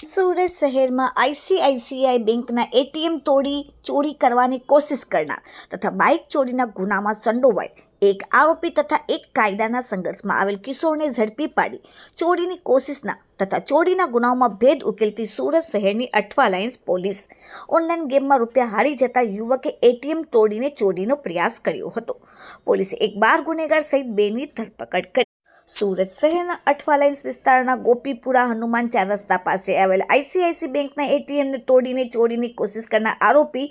સુરત શહેરમાં આઈસીઆઈસીઆઈ બેંકના એટીએમ તોડી ચોરી કરવાની કોશિશ કરનાર તથા બાઇક ચોરીના ગુનામાં સંડોવાય એક આરોપી તથા એક કાયદાના સંઘર્ષમાં આવેલ કિશોરને ઝડપી પાડી ચોરીની કોશિશના તથા ચોરીના ગુનાઓમાં ભેદ ઉકેલતી સુરત શહેરની અઠવા લાઇન્સ પોલીસ ઓનલાઈન ગેમમાં રૂપિયા હારી જતા યુવકે એટીએમ તોડીને ચોરીનો પ્રયાસ કર્યો હતો. પોલીસે એક બાર ગુનેગાર સહિત બેની ધરપકડ કરી સુરત શહેરના અઠવાલાઇન્સ વિસ્તારના ગોપીપુરા હનુમાન ચાર રસ્તા પાસે આવેલ આઈસીઆઈસી બેંકના એટીએમને તોડીને ચોરીની કોશિશ કરનાર આરોપી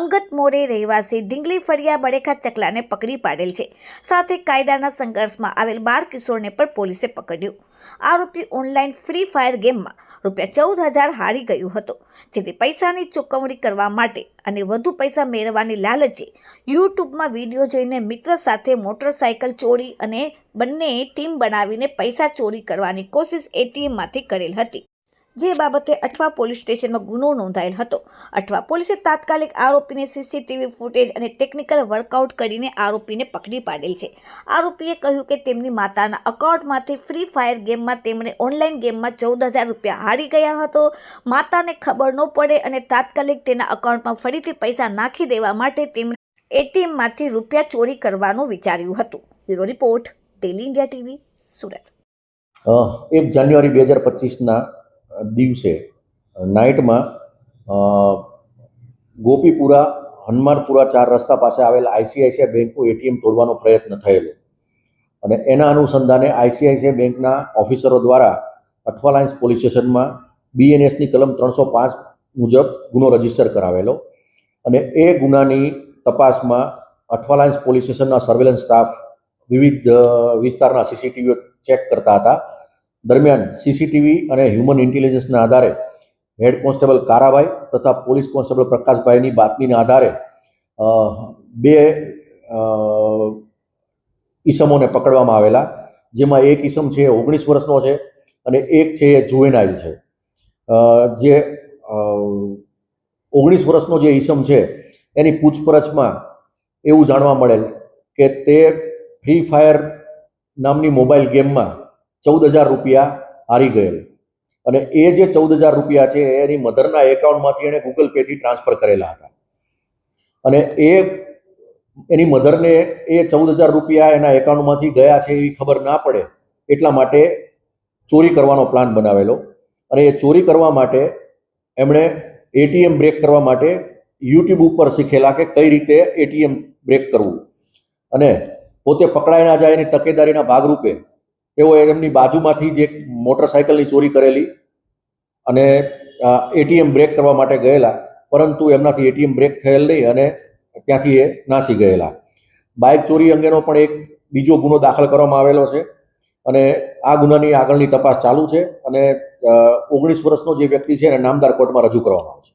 અંગત મોરે રહેવાસી ઢીંગલી ફળિયા બળેખા ચકલાને પકડી પાડેલ છે. સાથે કાયદાના સંઘર્ષમાં આવેલ બાર કિશોરને પણ પોલીસે પકડ્યો. આરોપી ઓનલાઈન ફ્રી ફાયર ગેમમાં રૂપિયા ચૌદ હજાર હારી ગયું હતું, જેથી પૈસાની ચૂકવણી કરવા માટે અને વધુ પૈસા મેળવવાની લાલચે યુટ્યુબમાં વીડિયો જોઈને મિત્ર સાથે મોટરસાયકલ ચોરી અને બંનેએ ટીમ બનાવીને પૈસા ચોરી કરવાની કોશિશ એટીએમમાંથી કરેલ હતી. જે બાબતે અઠવા પોલીસ સ્ટેશનમાં ગુનો નોંધાયેલ હતો. અઠવા પોલીસે તાત્કાલિક આરોપીને સીસીટીવી ફૂટેજ અને ટેકનિકલ વર્કઆઉટ કરીને આરોપીને પકડી પાડેલ છે. આરોપીએ કહ્યું કે તેમની માતાના અકાઉન્ટમાંથી ફ્રી ફાયર ગેમમાં તેમણે ઓનલાઈન ગેમમાં ચૌદ હજાર રૂપિયા હારી ગયા હતો. માતાને ખબર ન પડે અને તાત્કાલિક તેના અકાઉન્ટમાં ફરીથી પૈસા નાખી દેવા માટે તેમણે એટીએમમાંથી રૂપિયા ચોરી કરવાનું વિચાર્યું હતું. Bureau report, daily India TV, Surat. એક જાન્યુઆરી બે હજાર પચીસના દિવસે નાઇટમાં ગોપીપુરા, હનુમાનપુરા ચાર રસ્તા પાસે આવેલ આઈસીઆઈસીઆઈ બેંકનું એટીએમ તોડવાનો પ્રયત્ન થયેલો. અને એના અનુસંધાને આઈસીઆઈસીઆઈ બેંકના ઓફિસરો દ્વારા અઠવાલાઇન્સ પોલીસ સ્ટેશનમાં બીએનએસની કલમ ત્રણસો પાંચ મુજબ ગુનો રજિસ્ટર કરાવેલો. અને એ ગુનાની તપાસમાં અઠવાલાઇન્સ પોલીસ સ્ટેશનના સર્વેલન્સ સ્ટાફ વિવિધ વિસ્તારના સીસીટીવીઓ ચેક કરતા હતા. દરમિયાન સીસીટીવી અને હ્યુમન ઇન્ટેલિજન્સના આધારે હેડ કોન્સ્ટેબલ કારાભાઈ તથા પોલીસ કોન્સ્ટેબલ પ્રકાશભાઈની બાતમીના આધારે બે ઈસમોને પકડવામાં આવેલા, જેમાં એક ઈસમ છે ઓગણીસ વર્ષનો છે અને એક છે એ જુવેનાઇલ છે. જે ઓગણીસ વર્ષનો જે ઈસમ છે એની પૂછપરછમાં એવું જાણવા મળેલ કે તે ફ્રી ફાયર નામની મોબાઈલ ગેમમાં ચૌદ હજાર રૂપિયા હારી ગયેલ. અને એ જે ચૌદ હજાર રૂપિયા છે, એની મધરના એકાઉન્ટમાંથી એણે ગૂગલ પેથી ટ્રાન્સફર કરેલા હતા. અને એ, એની મધરને એ ચૌદ હજાર રૂપિયા એના એકાઉન્ટમાંથી ગયા છે એવી ખબર ના પડે, એટલા માટે ચોરી કરવાનો પ્લાન બનાવેલો. અને એ ચોરી કરવા માટે એમણે એટીએમ બ્રેક કરવા માટે યુટ્યુબ ઉપર શીખેલા કે કઈ રીતે એટીએમ બ્રેક કરવું. અને પોતે પકડાઈ ના જાય એની તકેદારીના ભાગરૂપે તેઓએ એમની બાજુમાંથી જ એક મોટરસાયકલની ચોરી કરેલી અને એટીએમ બ્રેક કરવા માટે ગયેલા, પરંતુ એમનાથી એટીએમ બ્રેક થયેલ નહીં અને ત્યાંથી એ નાસી ગયેલા. બાઇક ચોરી અંગેનો પણ એક બીજો ગુનો દાખલ કરવામાં આવેલો છે અને આ ગુનાની આગળની તપાસ ચાલુ છે અને ઓગણીસ વર્ષનો જે વ્યક્તિ છે એને નામદાર કોર્ટમાં રજૂ કરવામાં આવશે.